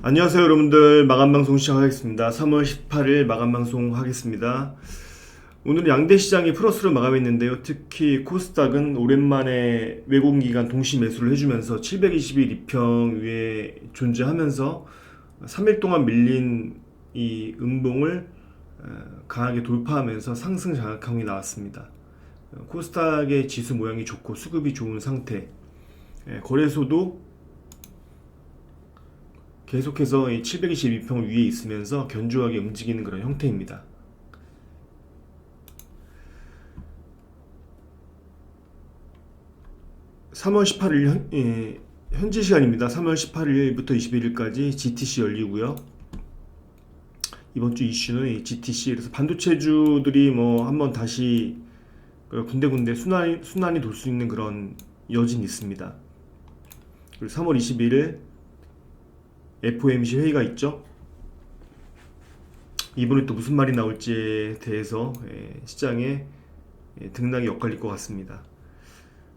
안녕하세요 여러분들. 마감방송 시작하겠습니다. 3월 18일 마감방송 하겠습니다. 오늘 양대 시장이 플러스로 마감했는데요. 특히 코스닥은 오랜만에 외국기관 동시 매수를 해주면서 721 2평 위에 존재하면서 3일 동안 밀린 이 음봉을 어, 강하게 돌파하면서 상승 장악형이 나왔습니다. 어, 코스닥의 지수 모양이 좋고 수급이 좋은 상태. 예, 거래소도 계속해서 이 722평 위에 있으면서 견조하게 움직이는 그런 형태입니다. (3월 18일) 현, 예, 현지 시간입니다. (3월 18일부터 21일까지) GTC 열리고요. 이번 주 이슈는 이 GTC 그래서 반도체주들이 뭐 한번 다시 그 군데군데 순환이 순환이 돌 수 있는 그런 여진이 있습니다. 그리고 3월 21일 FOMC 회의가 있죠. 이번에 또 무슨 말이 나올지에 대해서 예, 시장에 예, 등락이 엇갈릴 것 같습니다.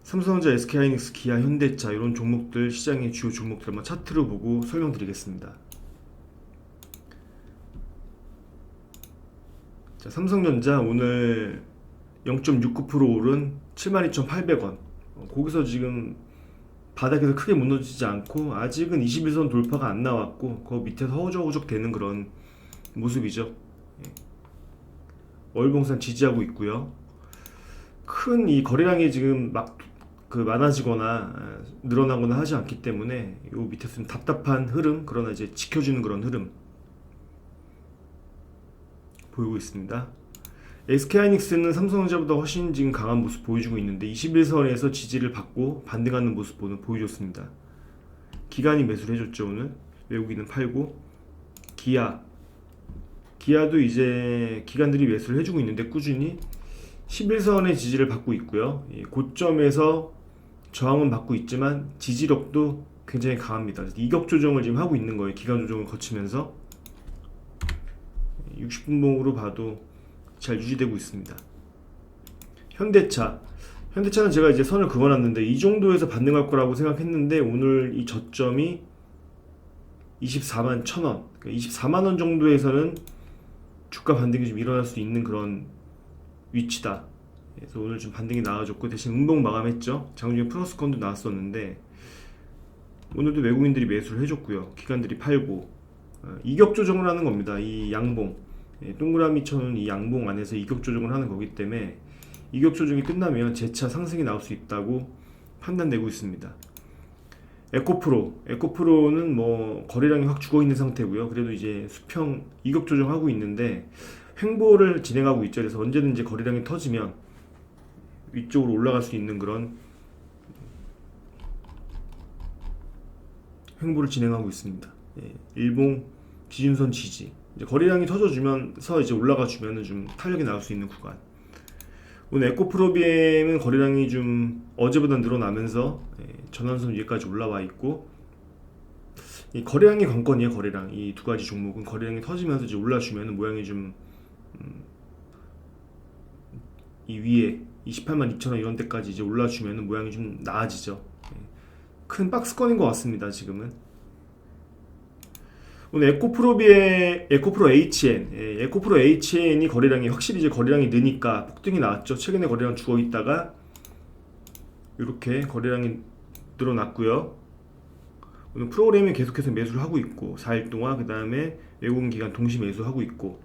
삼성전자, SK하이닉스, 기아, 현대차 이런 종목들 시장의 주요 종목들 한번 차트로 보고 설명드리겠습니다. 자, 삼성전자 오늘 0.69% 오른 72,800원. 어, 거기서 지금 바닥에서 크게 무너지지 않고 아직은 21선 돌파가 안 나왔고 그 밑에서 허우적허우적 되는 그런 모습이죠. 예. 월봉산 지지하고 있고요. 큰 이 거래량이 지금 막 그 많아지거나 아, 늘어나거나 하지 않기 때문에 요 밑에서 좀 답답한 흐름 그러나 이제 지켜주는 그런 흐름 보이고 있습니다. SK하이닉스는 삼성전자보다 훨씬 지금 강한 모습 보여주고 있는데 21선에서 지지를 받고 반등하는 모습 보여줬습니다. 기관이 매수를 해줬죠 오늘 외국인은 팔고 기아 기아도 이제 기관들이 매수를 해주고 있는데 꾸준히 11선의 지지를 받고 있고요. 이 고점에서 저항은 받고 있지만 지지력도 굉장히 강합니다. 이격 조정을 지금 하고 있는 거예요. 기간 조정을 거치면서 60분봉으로 봐도 잘 유지되고 있습니다. 현대차. 현대차는 제가 이제 선을 그어놨는데 이 정도에서 반등할 거라고 생각했는데 오늘 이 저점이 24만 1,000원. 그러니까 24만 원 정도에서는 주가 반등이 좀 일어날 수 있는 그런 위치다. 그래서 오늘 좀 반등이 나와줬고 대신 음봉 마감했죠. 장중에 플러스건도 나왔었는데 오늘도 외국인들이 매수를 해줬고요. 기관들이 팔고 어, 이격 조정을 하는 겁니다. 이 양봉. 예, 동그라미처럼 이 양봉 안에서 이격 조정을 하는 거기 때문에 이격 조정이 끝나면 재차 상승이 나올 수 있다고 판단되고 있습니다. 에코프로, 에코프로는 뭐 거래량이 확 죽어 있는 상태고요. 그래도 이제 수평 이격 조정하고 있는데 횡보를 진행하고 있죠. 그래서 언제든지 거래량이 터지면 위쪽으로 올라갈 수 있는 그런 횡보를 진행하고 있습니다. 예, 일봉 기준선 지지. 이제 거래량이 터져주면서 이제 올라가 주면은 좀 탄력이 나올 수 있는 구간. 오늘 에코프로비엠은 거래량이 좀 어제보다 늘어나면서 예, 전환선 위에까지 올라와 있고 이 거래량이 관건이에요 거래량 이 두 가지 종목은 거래량이 터지면서 이제 올라주면은 모양이 좀이 위에 28만 2천 원 이런 데까지 이제 올라주면은 모양이 좀 나아지죠. 예. 큰 박스권인 것 같습니다 지금은. 오늘 에코프로비의 에코프로 HN, 예, 에코프로 HN이 거래량이 확실히 이제 거래량이 느니까 폭등이 나왔죠. 최근에 거래량 죽어 있다가 이렇게 거래량이 늘어났고요. 오늘 프로그램이 계속해서 매수를 하고 있고 4일 동안 그 다음에 외국인 기간 동시 매수하고 있고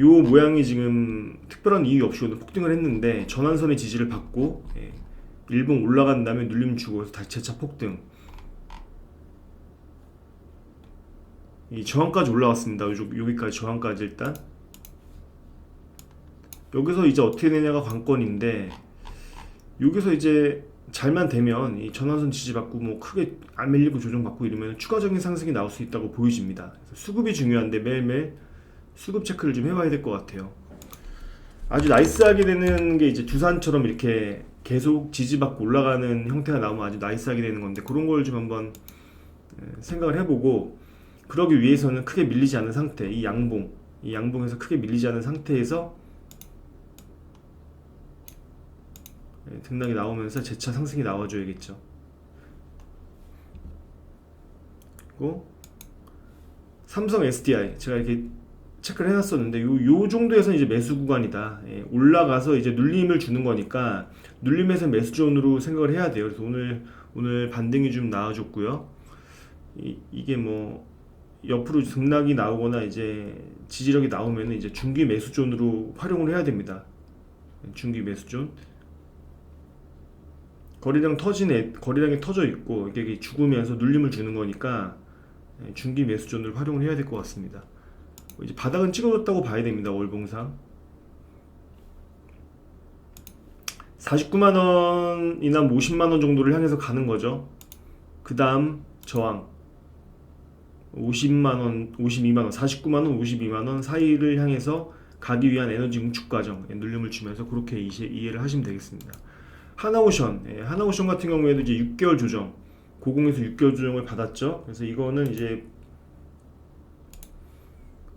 요 모양이 지금 특별한 이유 없이 오늘 폭등을 했는데 전환선의 지지를 받고 예, 일봉 올라간 다음에 눌림 주고 다시 재차 폭등 이 저항까지 올라왔습니다. 요- 여기까지 저항까지 일단 여기서 이제 어떻게 되냐가 관건인데 여기서 이제 잘만 되면 이 전환선 지지받고 뭐 크게 안 밀리고 조정받고 이러면 추가적인 상승이 나올 수 있다고 보여집니다. 수급이 중요한데 매일매일 수급 체크를 좀 해봐야 될 것 같아요. 아주 나이스하게 되는 게 이제 두산처럼 이렇게 계속 지지받고 올라가는 형태가 나오면 아주 나이스하게 되는 건데 그런 걸 좀 한번 에, 생각을 해보고 그러기 위해서는 크게 밀리지 않은 상태, 이 양봉, 이 양봉에서 크게 밀리지 않은 상태에서 예, 등락이 나오면서 재차 상승이 나와줘야겠죠. 그리고 삼성 SDI 제가 이렇게 체크를 해놨었는데 요, 요 정도에서 이제 매수 구간이다. 예, 올라가서 이제 눌림을 주는 거니까 눌림에서 매수 존으로 생각을 해야 돼요. 그래서 오늘 오늘 반등이 좀 나와줬고요. 이, 이게 뭐 옆으로 등락이 나오거나 이제 지지력이 나오면 이제 중기 매수 존으로 활용을 해야 됩니다. 중기 매수 존. 거래량 터진 애, 거래량이 터져 있고 이게 죽으면서 눌림을 주는 거니까 예, 중기 매수 존을 활용을 해야 될 것 같습니다. 이제 바닥은 찍어줬다고 봐야 됩니다. 월봉상. 49만 원이나 50만 원 정도를 향해서 가는 거죠. 그 다음 저항 50만 원, 52만 원, 49만 원, 52만 원 사이를 향해서 가기 위한 에너지 응축 과정 에 눌림을 주면서 그렇게 이해, 이해 를 하시면 되겠습니다. 하나오션, 예, 하나오션 같은 경우에도 이제 6개월 조정, 고공에서 6개월 조정을 받았죠. 그래서 이거는 이제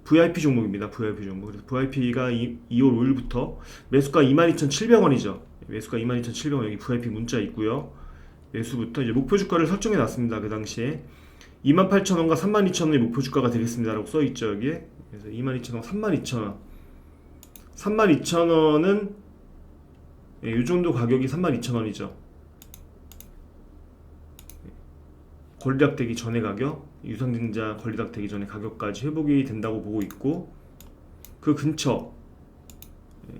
VIP 종목입니다. VIP 종목. 그래서 VIP가 2, 2월 5일부터 매수가 22,700원이죠. 매수가 22,700원 여기 VIP 문자 있고요. 매수부터 이제 목표 주가를 설정해 놨습니다. 그 당시에 28,000원과 32,000원이 목표 주가가 되겠습니다 라고 써 있죠 여기에. 그래서 22,000원, 32,000원. 32,000원은 예, 이 정도 가격이 32,000원이죠. 권리락되기 전의 가격, 유상증자 권리락되기 전의 가격까지 회복이 된다고 보고 있고 그 근처 예,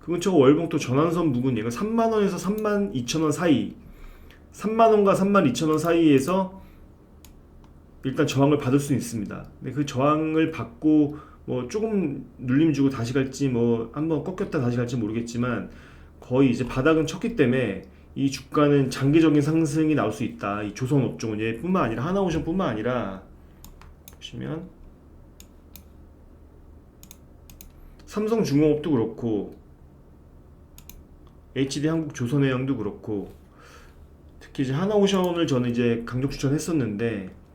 그 근처가 월봉토 전환선 부근 얘가 3만 원에서 3만 2천 원 사이 3만 원과 3만 2천 원 사이에서 일단 저항을 받을 수 있습니다. 근데 그 저항을 받고 뭐 조금 눌림 주고 다시 갈지 뭐 한번 꺾였다 다시 갈지 모르겠지만 거의 이제 바닥은 쳤기 때문에 이 주가는 장기적인 상승이 나올 수 있다. 이 조선 업종은 얘뿐만 아니라 하나오션뿐만 아니라 보시면 삼성중공업도 그렇고 HD 한국 조선해양도 그렇고 특히 이제 하나오션을 저는 이제 강력 추천했었는데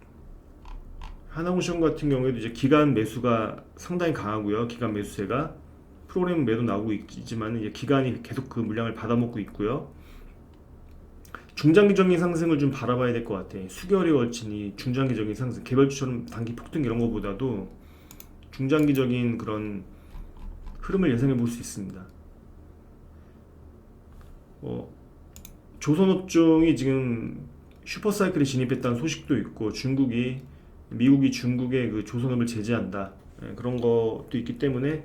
하나오션 같은 경우에도 이제 기간 매수가 상당히 강하고요. 기간 매수세가 프로그램 매도 나오고 있지만 이제 기간이 계속 그 물량을 받아먹고 있고요. 중장기적인 상승을 좀 바라봐야 될 것 같아. 수개월에 이 중장기적인 상승, 개별주처럼 단기 폭등 이런 것보다도 중장기적인 그런 흐름을 예상해 볼 수 있습니다. 어, 조선업종이 지금 슈퍼사이클에 진입했다는 소식도 있고 중국이 미국이 중국의 그 조선업을 제재한다. 예, 그런 것도 있기 때문에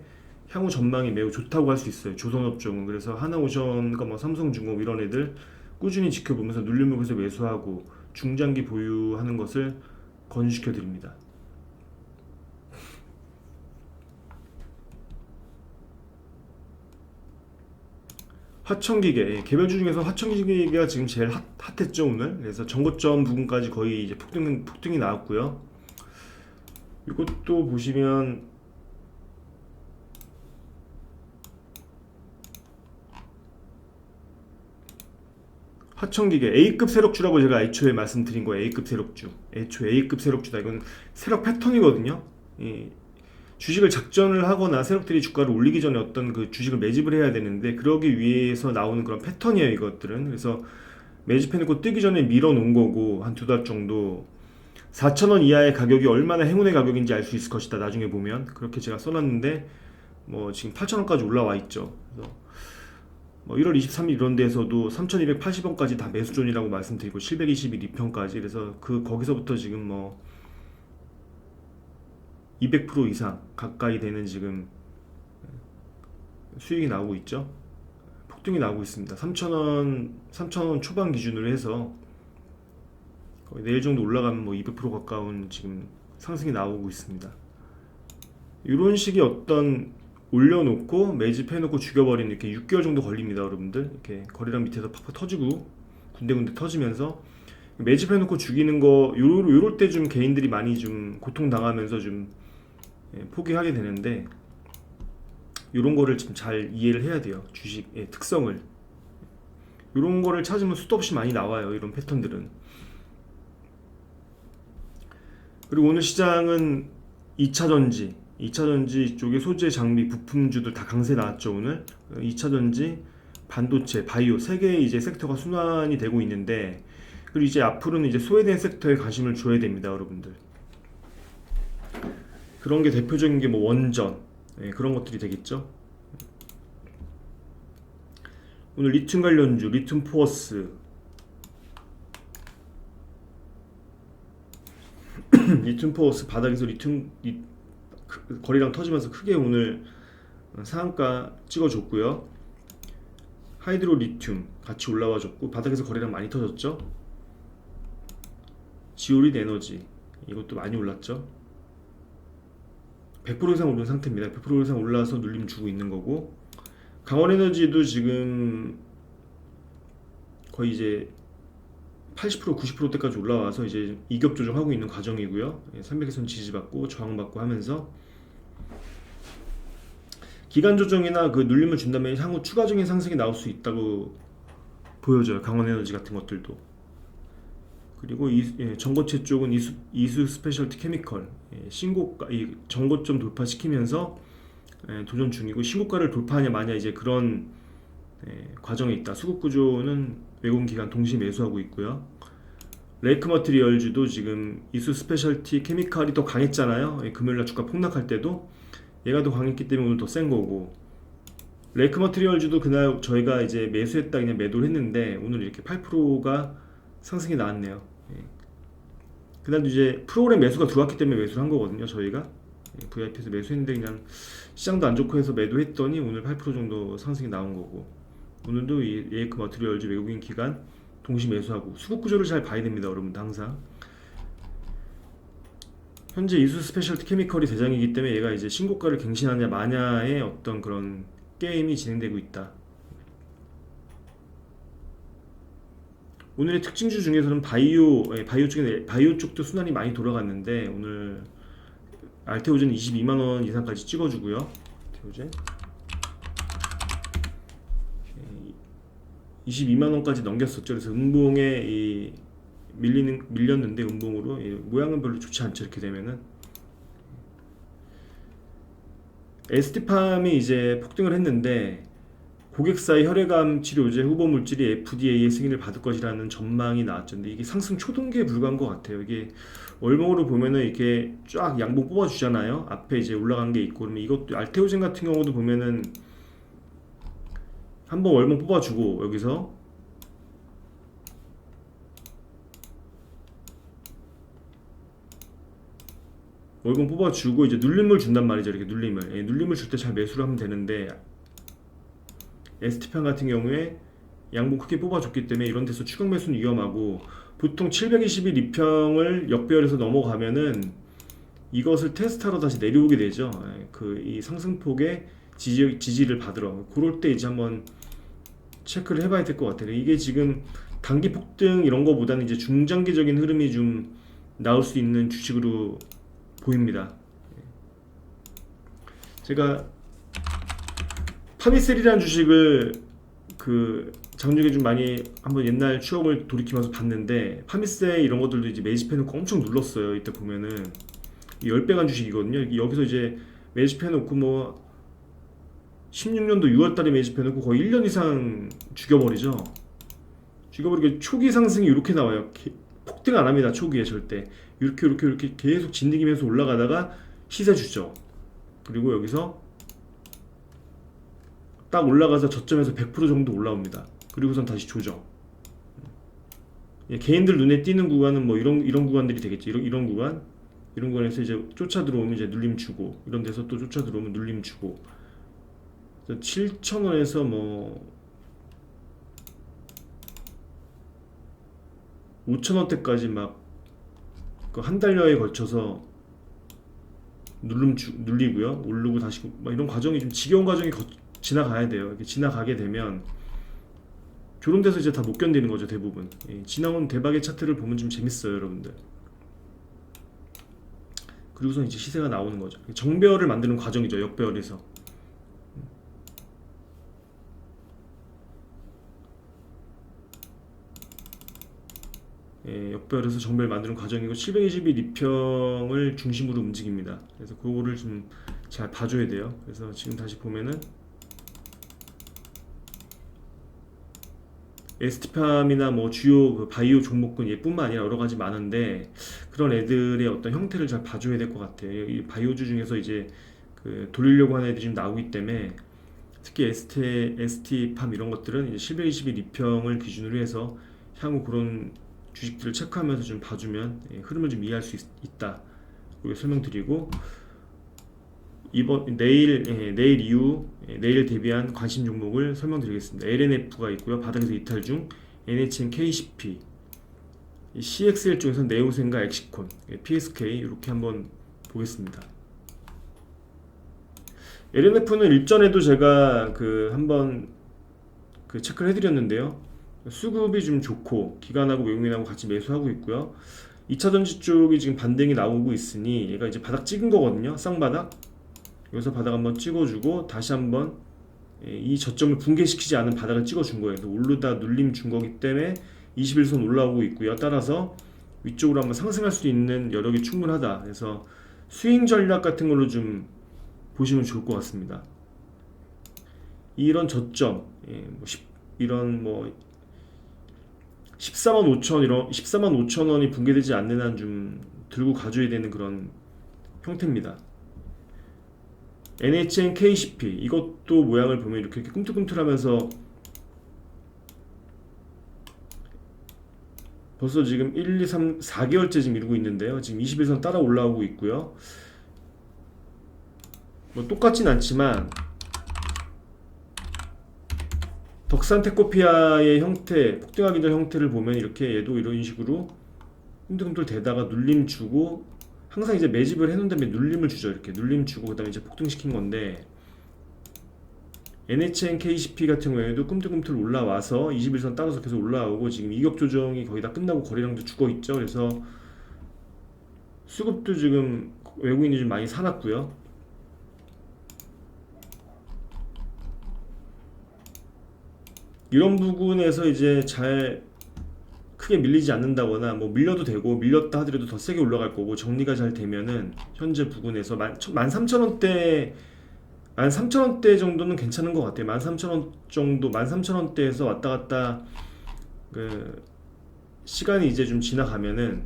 향후 전망이 매우 좋다고 할 수 있어요. 조선업종은. 그래서 하나오션과 뭐 삼성중공업 이런 애들 꾸준히 지켜보면서 눌림목에서 매수하고 중장기 보유하는 것을 권유시켜 드립니다. 화천기계. 예, 개별주 중에서 화천기계가 지금 제일 핫, 핫했죠 오늘? 그래서 전고점 부분까지 거의 이제 폭등 폭등이 나왔고요 이것도 보시면 화천기계 A급 세력주라고 제가 애초에 말씀드린 거예요. A급 세력주. 애초에 A급 세력주다. 이건 세력 패턴이거든요. 이 주식을 작전을 하거나 세력들이 주가를 올리기 전에 어떤 그 주식을 매집을 해야 되는데 그러기 위해서 나오는 그런 패턴이에요. 이것들은. 그래서 매집해놓고 뜨기 전에 밀어놓은 거고 한 두 달 정도 4,000원 이하의 가격이 얼마나 행운의 가격인지 알 수 있을 것이다. 나중에 보면 그렇게 제가 써놨는데 뭐 지금 8,000원까지 올라와 있죠. 그래서 뭐 1월 23일 이런 데에서도 3,280원까지 다 매수존이라고 말씀드리고 721 2편까지 그래서 그 거기서부터 지금 뭐 200% 이상 가까이 되는 지금 수익이 나오고 있죠. 폭등이 나오고 있습니다. 3,000원 3,000원 초반 기준으로 해서 거의 내일 정도 올라가면 뭐 200% 가까운 지금 상승이 나오고 있습니다. 이런 식의 어떤 올려놓고 매집해놓고 죽여버리는 이렇게 6개월 정도 걸립니다, 여러분들. 이렇게 거리랑 밑에서 팍팍 터지고 군데군데 터지면서 매집해놓고 죽이는 거 요럴, 요럴 때 좀 개인들이 많이 좀 고통 당하면서 좀 예, 포기하게 되는데 이런 거를 좀잘 이해를 해야 돼요. 주식의 특성을. 이런 거를 찾으면 수도 없이 많이 나와요. 이런 패턴들은. 그리고 오늘 시장은 2차 전지, 2차 전지 쪽에 소재, 장비, 부품주들 다 강세 나왔죠 오늘. 2차 전지, 반도체, 바이오 세 개의 이제 섹터가 순환이 되고 있는데 그리고 이제 앞으로는 이제 소외된 섹터에 관심을 줘야 됩니다, 여러분들. 그런 게 대표적인 게 뭐 원전 예, 그런 것들이 되겠죠. 오늘 리튬 관련주, 리튬 포어스, 리튬 포어스 바닥에서 리튬 리, 크- 거리랑 터지면서 크게 오늘 상한가 찍어줬고요. 하이드로 리튬 같이 올라와줬고 바닥에서 거래량 많이 터졌죠. 지오릿 에너지 이것도 많이 올랐죠. 100% 이상 오른 상태입니다. 100% 이상 올라와서 눌림 주고 있는 거고 강원 에너지도 지금 거의 이제 80% 90%대까지 올라와서 이제 이격 조정하고 있는 과정이고요. 300에선 지지받고 저항받고 하면서 기간 조정이나 그 눌림을 준다면 향후 추가적인 상승이 나올 수 있다고 보여져요. 강원 에너지 같은 것들도. 그리고 이 예, 전고체 쪽은 이수, 이수 스페셜티 케미컬 예, 신고가 이 전고점 돌파시키면서 예, 도전 중이고 신고가를 돌파하냐 마냐 이제 그런 예, 과정에 있다. 수급 구조는 기관 동시 매수하고 있고요. 레이크 머티리얼즈도 지금 이수 스페셜티 케미칼이 더 강했잖아요. 예, 금요일날 주가 폭락할 때도 얘가 더 강했기 때문에 오늘 더 센 거고 레이크 머티리얼즈도 그날 저희가 이제 매수했다 그냥 매도를 했는데 오늘 이렇게 8%가 상승이 나왔네요. 예. 그날도 이제 프로그램 매수가 들어왔기 때문에 매수를 한 거거든요. 저희가 예, VIP에서 매수했는데 그냥 시장도 안 좋고 해서 매도했더니 오늘 8% 정도 상승이 나온 거고 오늘도 이 레이크 머티리얼즈 외국인 기관 동시 매수하고 수급 구조를 잘 봐야 됩니다, 여러분들 항상. 현재 이수 스페셜티 케미컬이 대장이기 때문에 얘가 이제 신고가를 갱신하냐 마냐의 어떤 그런 게임이 진행되고 있다. 오늘의 특징주 중에서는 바이오, 예, 바이오 쪽에 바이오 쪽도 순환이 많이 돌아갔는데 오늘 알테오젠 22만 원 이상까지 찍어주고요. 알테오젠 22만 원까지 넘겼었죠. 그래서 음봉에 이 밀리는 밀렸는데 음봉으로 이 모양은 별로 좋지 않죠. 이렇게 되면은 에스티팜이 이제 폭등을 했는데 고객사의 혈액암 치료제 후보 물질이 FDA의 승인을 받을 것이라는 전망이 나왔죠. 근데 이게 상승 초동기에 불과한 것 같아요. 이게 월봉으로 보면은 이렇게 쫙 양봉 뽑아주잖아요. 앞에 이제 올라간 게 있고 그러면 이것도 알테오젠 같은 경우도 보면은 한번 월봉 뽑아주고 여기서 월봉 뽑아주고 이제 눌림을 준단 말이죠. 이렇게 눌림을 예, 눌림을 줄 때 잘 매수를 하면 되는데 ST판 같은 경우에 양봉 크게 뽑아줬기 때문에 이런 데서 추격 매수는 위험하고 보통 721 이평을 역배열에서 넘어가면은 이것을 테스트하러 다시 내려오게 되죠. 그이 상승폭의 지지, 지지를 받으러 그럴 때 이제 한번 체크를 해봐야 될 것 같아요. 이게 지금 단기 폭등 이런 거보다는 이제 중장기적인 흐름이 좀 나올 수 있는 주식으로 보입니다. 제가 파미셀이라는 주식을 그 장중에 좀 많이 한번 옛날 추억을 돌이키면서 봤는데 파미셀 이런 것들도 이제 매집해놓고 엄청 눌렀어요. 이때 보면은 이 10배 간 주식이거든요. 여기서 이제 매집해놓고 뭐 16년도 6월달에 매집해놓고 거의 1년 이상 죽여버리죠. 죽여버리게 초기 상승이 이렇게 나와요. 게- 폭등 안 합니다. 초기에 절대 이렇게 이렇게 이렇게 계속 진드기면서 올라가다가 시세 주죠. 그리고 여기서 딱 올라가서 저점에서 100% 정도 올라옵니다. 그리고선 다시 조정. 예, 개인들 눈에 띄는 구간은 뭐 이런 이런 구간들이 되겠죠. 이런 이런 구간, 이런 구간에서 이제 쫓아 들어오면 이제 눌림 주고 이런 데서 또 쫓아 들어오면 눌림 주고 7,000원에서 뭐 5,000원대까지 막그한 달여에 걸쳐서 누름 주, 눌리고요. 오르고 다시 막 이런 과정이 좀 지겨운 과정이 거, 지나가야 돼요. 이렇게 지나가게 되면 데서 이제 다 못 견디는 거죠 대부분. 예, 지나온 대박의 차트를 보면 좀 재밌어요, 여러분들. 그리고서 이제 시세가 나오는 거죠. 정배열을 만드는 과정이죠, 역배열에서. 역별에서 정배를 만드는 과정이고 721 이평을 중심으로 움직입니다. 그래서 그거를 좀 잘 봐줘야 돼요. 그래서 지금 다시 보면은 에스티팜이나 뭐 주요 그 바이오 종목군 얘뿐만 아니라 여러 가지 많은데 그런 애들의 어떤 형태를 잘 봐줘야 될 것 같아요. 이 바이오주 중에서 이제 그 돌리려고 하는 애들이 좀 나오기 때문에 특히 ST, ST팜 이런 것들은 이제 721 입형을 기준으로 해서 향후 그런 주식들을 체크하면서 좀 봐주면 예, 흐름을 좀 이해할 수 있, 다 그리고 설명드리고 이번 내일 예, 내일 이후 예, 내일 대비한 관심 종목을 설명드리겠습니다. LNF가 있고요. 바닥에서 이탈 중 NHN KCP 이 CXL 쪽에서 네오센과 엑시콘, 예, PSK 이렇게 한번 보겠습니다. LNF는 일전에도 제가 그 한번 그 체크를 해드렸는데요. 수급이 좀 좋고 기관하고 외국인하고 같이 매수하고 있고요. 2차 전지 쪽이 지금 반등이 나오고 있으니 얘가 이제 바닥 찍은 거거든요. 쌍바닥. 여기서 바닥 한번 찍어주고 다시 한번 예, 이 저점을 붕괴시키지 않은 바닥을 찍어준 거예요. 그래서 오르다 눌림 준 거기 때문에 21선 올라오고 있고요. 따라서 위쪽으로 한번 상승할 수 있는 여력이 충분하다. 그래서 스윙 전략 같은 걸로 좀 보시면 좋을 것 같습니다. 이런 저점, 예, 뭐 10, 이런 뭐 14만 5천 이런 14만 5천 원이 붕괴되지 않는 한 좀 들고 가줘야 되는 그런 형태입니다. NHN KCP 이것도 모양을 보면 이렇게, 이렇게 꿈틀꿈틀하면서 벌써 지금 1, 2, 3, 4개월째 지금 이루고 있는데요. 지금 21선 따라 올라오고 있고요. 뭐 똑같진 않지만 덕산 테코피아의 형태, 폭등하기 전 형태를 보면 이렇게 얘도 이런 식으로 흔들흔들 대다가 눌림 주고 항상 이제 매집을 해놓은 다음에 눌림을 주죠. 이렇게 눌림 주고 그 다음에 이제 폭등시킨 건데 NHN KCP 같은 경우에도 꿈틀꿈틀 올라와서 21선 따라서 계속 올라오고 지금 이격 조정이 거의 다 끝나고 거래량도 죽어 있죠. 그래서 수급도 지금 외국인이 좀 많이 사놨고요. 이런 부분에서 이제 잘 크게 밀리지 않는다거나 뭐 밀려도 되고 밀렸다 하더라도 더 세게 올라갈 거고 정리가 잘 되면은 현재 부근에서 만, 13,000원대 13,000원대 정도는 괜찮은 것 같아요. 13,000원 정도 13,000원대에서 왔다 갔다 그 시간이 이제 좀 지나가면은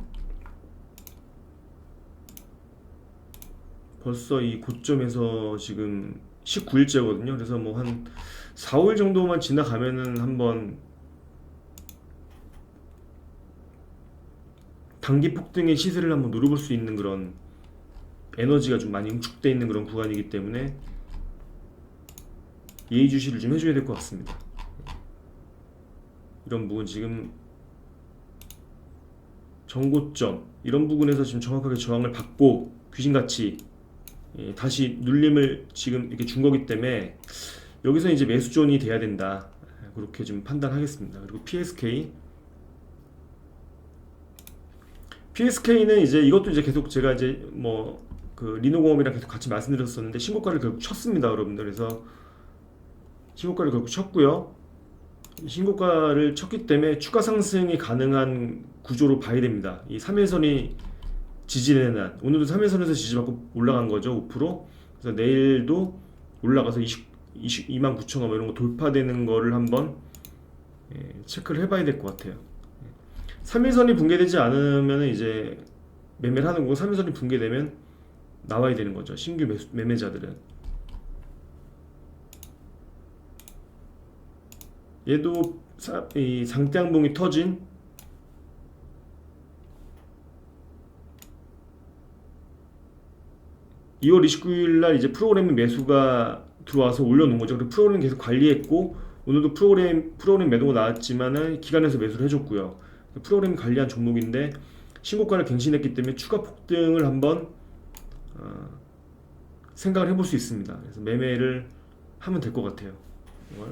벌써 이 고점에서 지금 19일째거든요. 그래서 뭐한 4월 정도만 지나가면은 한번 단기 폭등의 시세를 한번 누려볼 수 있는 그런 에너지가 좀 많이 응축되어 있는 그런 구간이기 때문에 예의주시를 좀 해줘야 될 것 같습니다. 이런 부분 지금 정고점 이런 부분에서 지금 정확하게 저항을 받고 귀신같이 예, 다시 눌림을 지금 이렇게 준 거기 때문에 여기서 이제 매수존이 돼야 된다 그렇게 좀 판단하겠습니다. 그리고 PSK PSK는 이제 이것도 이제 계속 제가 이제 뭐 그 리노공업이랑 계속 같이 말씀드렸었는데 신고가를 결국 쳤습니다, 여러분들. 그래서 신고가를 결국 쳤고요. 신고가를 쳤기 때문에 추가 상승이 가능한 구조로 봐야 됩니다. 이 3일선이 지지되는 한 오늘도 3일선에서 지지받고 올라간 거죠, 5%. 그래서 내일도 올라가서 20, 20, 2만 9천 원 이런 거 돌파되는 거를 한번 예, 체크를 해봐야 될 것 같아요. 3일선이 붕괴되지 않으면 이제 매매를 하는 거고 3일선이 붕괴되면 나와야 되는 거죠. 신규 매수, 매매자들은. 얘도 사, 이 상대항봉이 터진 (2월 29일) 날 이제 프로그램 매수가 들어와서 올려놓은 거죠. 그리고 프로그램 계속 관리했고 오늘도 프로그램 프로그램 매도가 나왔지만은 기관에서 매수를 해줬고요. 프로그램 관리한 종목인데 신고가를 갱신했기 때문에 추가 폭등을 한번 어, 생각을 해볼 수 있습니다. 그래서 매매를 하면 될 것 같아요. 이걸.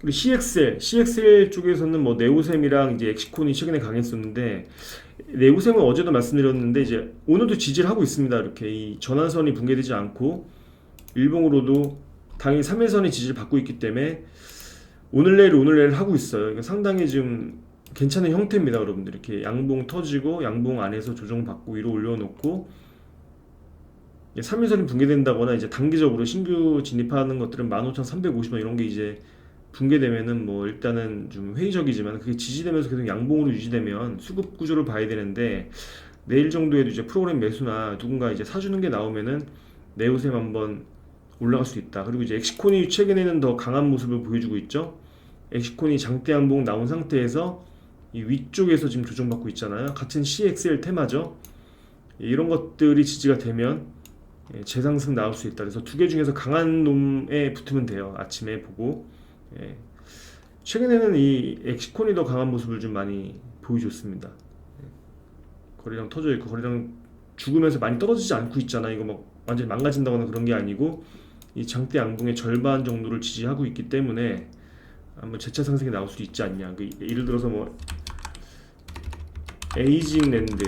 그리고 CXL, CXL 쪽에서는 뭐 네오셈이랑 이제 엑시콘이 최근에 강했었는데 네오셈은 어제도 말씀드렸는데 이제 오늘도 지지를 하고 있습니다. 이렇게 이 전환선이 붕괴되지 않고 일봉으로도 당연히 3일선이 지지를 받고 있기 때문에 오늘 내일 오늘 내일 하고 있어요. 그러니까 상당히 지금 괜찮은 형태입니다, 여러분들. 이렇게 양봉 터지고 양봉 안에서 조정 받고 위로 올려놓고 3일선이 붕괴된다거나 이제 단기적으로 신규 진입하는 것들은 15,350원 이런 게 이제 붕괴되면은 뭐 일단은 좀 회의적이지만 그게 지지되면서 계속 양봉으로 유지되면 수급 구조를 봐야 되는데 내일 정도에도 이제 프로그램 매수나 누군가 이제 사주는 게 나오면은 네오셈 한번 올라갈 수 있다. 그리고 이제 엑시콘이 최근에는 더 강한 모습을 보여주고 있죠. 엑시콘이 장대 양봉 나온 상태에서 이 위쪽에서 지금 조정받고 있잖아요. 같은 CXL 테마죠. 이런 것들이 지지가 되면 예, 재상승 나올 수 있다. 그래서 두 개 중에서 강한 놈에 붙으면 돼요. 아침에 보고. 예. 최근에는 이 엑시콘이 더 강한 모습을 좀 많이 보여줬습니다. 예. 거래량 터져 있고 거래량 죽으면서 많이 떨어지지 않고 있잖아. 이거 막 완전히 망가진다거나 그런 게 아니고 이 장대 양봉의 절반 정도를 지지하고 있기 때문에 한번 재차 상승이 나올 수 있지 않냐. 그 예를 들어서 뭐 에이징 랜드,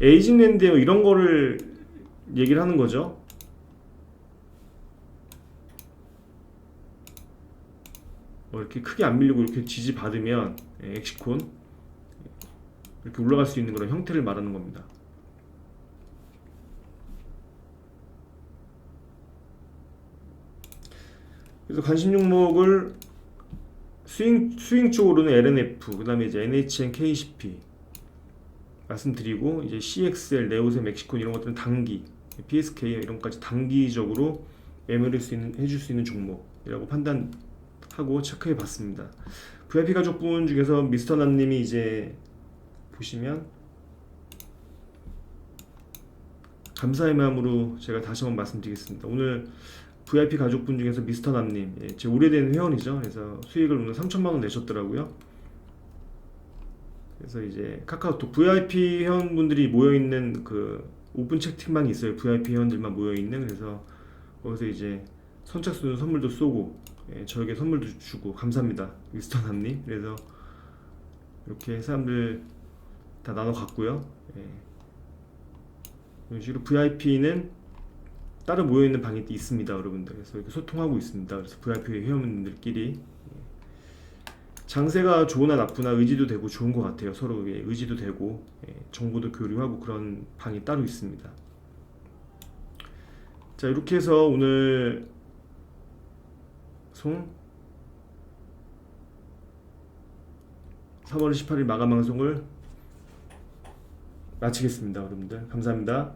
에이징 랜드 이런 거를 얘기를 하는 거죠. 뭐 이렇게 크게 안 밀리고 이렇게 지지 받으면 예, 엑시콘 이렇게 올라갈 수 있는 그런 형태를 말하는 겁니다. 그래서 관심 종목을 스윙 스윙 쪽으로는 LNF, 그 다음에 이제 NHN, KCP 말씀드리고 이제 CXL, 네오셈, 멕시콘 이런 것들은 단기, PSK 이런 것까지 단기적으로 매매를 수 있는 해줄 수 있는 종목이라고 판단 하고 체크해 봤습니다. VIP 가족분 중에서 미스터 남님이 이제 보시면 감사의 마음으로 제가 다시 한번 말씀드리겠습니다. 오늘 VIP 가족분 중에서 미스터 남님, 예, 제 오래된 회원이죠. 그래서 수익을 오늘 3천만 원 내셨더라고요. 그래서 이제 카카오톡 VIP 회원분들이 모여 있는 그 오픈 채팅방이 있어요. VIP 회원들만 모여 있는 그래서 거기서 이제 선착순 선물도 쏘고 예, 저에게 선물도 주고 감사합니다, 미스터 남님. 그래서 이렇게 사람들 다 나눠 갔고요. 예. 이런 식으로 VIP는 따로 모여 있는 방이 있습니다, 여러분들. 그래서 이렇게 소통하고 있습니다. 그래서 VIP 회원분들끼리 장세가 좋으나 나쁘나 의지도 되고 좋은 것 같아요. 서로 예, 의지도 되고 예, 정보도 교류하고 그런 방이 따로 있습니다. 자 이렇게 해서 오늘 송 3월 18일 마감 방송을 마치겠습니다, 여러분들. 감사합니다.